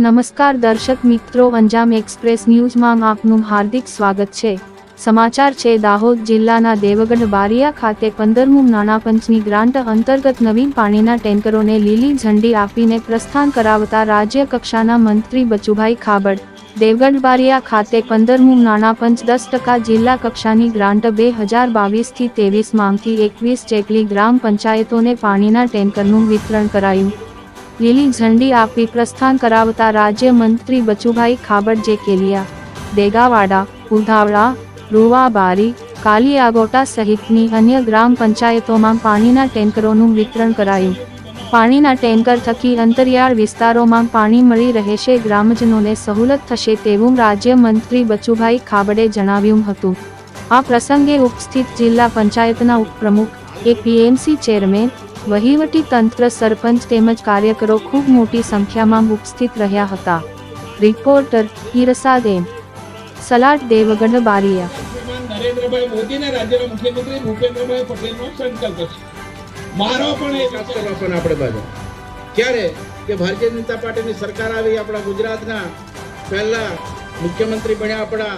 નમસ્કાર દર્શક મિત્રો અંજામ એક્સપ્રેસ ન્યૂઝમાં આપનું હાર્દિક સ્વાગત છે. સમાચાર છે, દાહોદ જિલ્લાના દેવગઢ બારિયા ખાતે પંદરમું નાણાં પંચની ગ્રાન્ટ અંતર્ગત નવીન પાણીના ટેન્કરોને લીલી ઝંડી આપીને પ્રસ્થાન કરાવતા રાજ્ય કક્ષાના મંત્રી બચુભાઈ ખાબડ. દેવગઢ બારિયા ખાતે પંદરમું નાણાં પંચ દસ ટકા જિલ્લા કક્ષાની ગ્રાન્ટ બે હજાર બાવીસથી ત્રેવીસમાંથી એકવીસ જેટલી ગ્રામ પંચાયતોને પાણીના ટેન્કરનું વિતરણ કરાયું. લીલી ઝંડી આપી પ્રસ્થાન કરાવતા રાજ્ય મંત્રી બચુભાઈ ખાબડ જે કેલિયા, દેગાવાડા ઉધાવડા રૂવાબારી, કાલિયાગોટા સહિતની અન્ય ગ્રામ પંચાયતોમાં પાણીના ટેન્કરોનું વિતરણ કરાયું. પાણીના ટેન્કર થકી અંતરિયાળ વિસ્તારોમાં પાણી મળી રહેશે, ગ્રામજનોને સહુલત થશે તેવું રાજ્ય મંત્રી બચુભાઈ ખાબડે જણાવ્યું હતું. આ પ્રસંગે ઉપસ્થિત જિલ્લા પંચાયતના ઉપપ્રમુખ એપીએમસી ચેરમેન વહીવટી તંત્ર સરપંચ તેમજ કાર્યકરો ખૂબ મોટી સંખ્યામાં ઉપસ્થિત રહ્યા હતા. Reporter Hirsad M. સલાટ Devgan Bariya Narendrabhai Modi રાજ્યના મુખ્યમંત્રી ભૂપેન્દ્રભાઈ પટેલનો સંકલ્પ છે. મારો પણ એક વિકાસ આપણે બાજુ. ક્યારે કે ભારતીય જનતા પાર્ટીની સરકાર આવી આપણા ગુજરાતના પહેલા મુખ્યમંત્રી બન્યા આપણા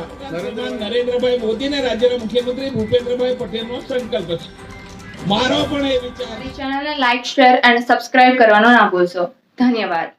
નરેન્દ્રભાઈ મોદી રાજ્યના મુખ્યમંત્રી ભૂપેન્દ્રભાઈ પટેલનો સંકલ્પ છે. મારો પણ એ વિચાર. ચેનલને લાઈક શેર અને સબસ્ક્રાઇબ કરવાનો ના ભૂલશો. ધન્યવાદ.